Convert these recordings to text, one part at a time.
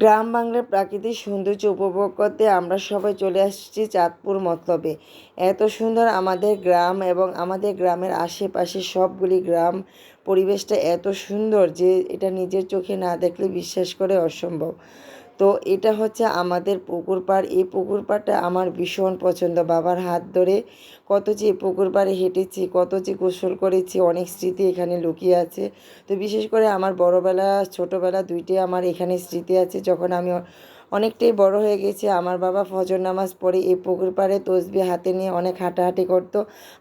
গ্রাম বাংলার প্রাকৃতিক সৌন্দর্য উপভোগ করতে আমরা সবাই চলে আসছি চাঁদপুর মতলবে। এত সুন্দর আমাদের গ্রাম এবং আমাদের গ্রামের আশেপাশে সবগুলি গ্রাম পরিবেশটা এত সুন্দর যে এটা নিজের চোখে না দেখলে বিশ্বাস করে অসম্ভব। তো এটা হচ্ছে আমাদের পুকুর পাড়। এই পুকুর পাড়টা আমার ভীষণ পছন্দ। বাবার হাত ধরে কত যে পুকুর পাড়ে হেঁটেছি, কত যে গোসল করেছি, অনেক স্মৃতি এখানে লুকিয়ে আছে। তো বিশেষ করে আমার বড়বেলা, ছোটোবেলা দুইটাই আমার এখানে স্মৃতি আছে। যখন আমি অনেকটাই বড় হয়ে গেছে। আমার বাবা ফজর নামাজ পড়ে এই পুকুর পাড়ে তসবি হাতে নিয়ে অনেক হাঁটাহাঁটি করতো।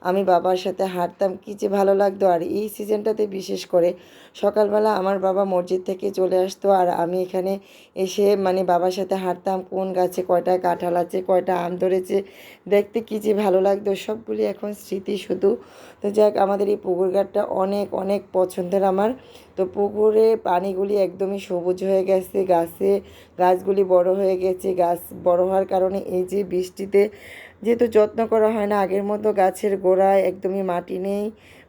আমি বাবার সাথে হাঁটতাম, কী যে ভালো লাগতো। আর এই সিজনটাতে বিশেষ করে সকালবেলা আমার বাবা মসজিদ থেকে চলে আসতো আর আমি এখানে এসে মানে বাবার সাথে হাঁটতাম, কোন গাছে কয়টা কাঁঠাল আছে, কয়টা আম ধরেছে, দেখতে কী যে ভালো লাগতো। সবগুলি এখন স্মৃতি শুধু। তো যাক, আমাদের এই পুকুর ঘাটটা অনেক অনেক পছন্দের আমার। তো পুকুরে পানিগুলি একদমই সবুজ হয়ে গেছে, গাছে গাছগুলি বড় হয়ে গেছে, গাছ বড় হওয়ার কারণে এই যে বৃষ্টিতে যেহেতু যত্ন করা হয় না, আগের মতো গাছের গোড়ায় একদমই মাটি নেই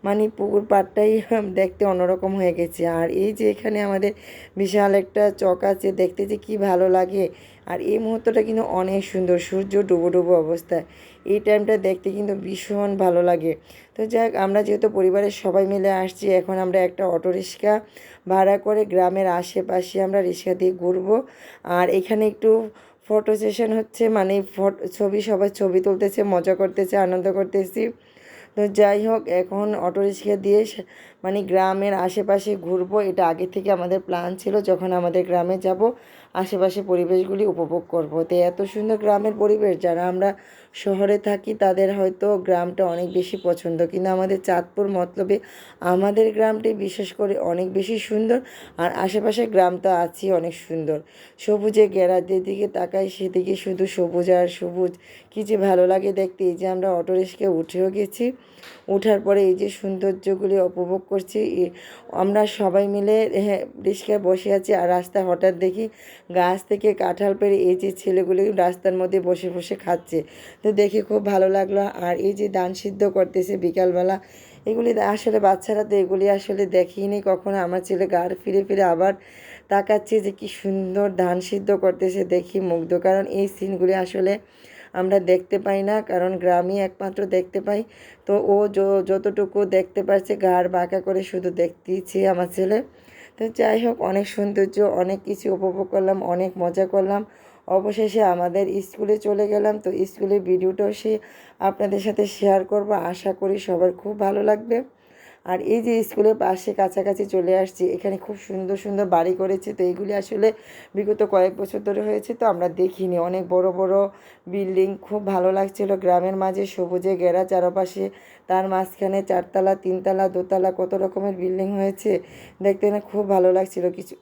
মানে পুকুর পাড়টাই দেখতে অন্যরকম হয়ে গেছে। আর এই যে এখানে আমাদের বিশাল একটা চক আছে, দেখতে যে কী ভালো লাগে। আর এই মুহূর্তটা কিন্তু অনেক সুন্দর, সূর্য ডুবো ডুবো অবস্থায়। এই টাইমটা দেখতে কিন্তু ভীষণ ভালো লাগে। তো যাক, আমরা যেহেতু পরিবারের সবাই মিলে আসছি, এখন আমরা একটা অটো রিক্সা ভাড়া করে গ্রামের আশেপাশে আমরা রিক্সা দিয়ে ঘুরবো। আর এখানে একটু ফটো সেশন হচ্ছে মানে ফটো, ছবি, সবাই ছবি তুলতেছে, মজা করতেছে, আনন্দ করতেছি। তো যাই হোক এখন অটো রিক্সা দিয়ে মানে গ্রামের আশেপাশে ঘুরবো, এটা আগে থেকে আমাদের প্ল্যান ছিল, যখন আমাদের গ্রামে যাব, আশেপাশে পরিবেশগুলি উপভোগ করব। তো এত সুন্দর গ্রামের পরিবেশ, যারা আমরা শহরে থাকি, তাদের হয়তো গ্রামটা অনেক বেশি পছন্দ। কিন্তু আমাদের চাঁদপুর মতলবে আমাদের গ্রামটি বিশেষ করে অনেক বেশি সুন্দর, আর আশেপাশে গ্রাম তো আছেই অনেক সুন্দর। সবুজে ঘেরা যেদিকে তাকাই, সেদিকে শুধু সবুজ আর সবুজ। কী যে ভালো লাগে দেখতে, এই যে আমরা অটো রিক্সায় উঠেও গেছি। ওঠার পরে এই যে সৌন্দর্যগুলি উপভোগ করছি। আমরা সবাই মিলে রিক্সায় বসে আছি আর রাস্তায় হঠাৎ দেখি গাছ থেকে কাঁঠাল পেরে এই যে ছেলেগুলি রাস্তার মধ্যে বসে বসে খাচ্ছে। তো দেখে খুব ভালো লাগল। আর এই যে দান সিদ্ধ করতেছে বিকালবেলা, এগুলি আসলে বাচ্চারা তো এগুলি আসলে দেখিনি কখনো। আমার ছেলে গাড় ফিরে ফিরে আবার তাকাচ্ছে যে কি সুন্দর ধান সিদ্ধ করতেছে দেখি মুগ্ধ। কারণ এই সিনগুলি আসলে আমরা দেখতে পাই না, কারণ গ্রামই একমাত্র দেখতে পাই। তো ও যতটুকু দেখতে পারছে ঘাড় বাঁকা করে শুধু দেখতেইছে আমার ছেলে। তো যাই হোক, অনেক সৌন্দর্য, অনেক কিছু উপভোগ করলাম, অনেক মজা করলাম। অবশেষে আমাদের স্কুলে চলে গেলাম, তো স্কুলের ভিডিওটাও সে আপনাদের সাথে শেয়ার করব। আশা করি সবার খুব ভালো লাগবে। আর এই যে স্কুলের পাশে কাছাকাছি চলে আসছি, এখানে খুব সুন্দর সুন্দর বাড়ি করেছে। তো এইগুলি আসলে বিগত কয়েক বছর ধরে হয়েছে, তো আমরা দেখিনি। অনেক বড় বড় বিল্ডিং, খুব ভালো লাগছিল। গ্রামের মাঝে সবুজে গেরা চারপাশে, তার মাঝখানে চারতলা, তিনতলা, দোতলা কত রকমের বিল্ডিং হয়েছে, দেখতে খুব ভালো লাগছিল। কিছু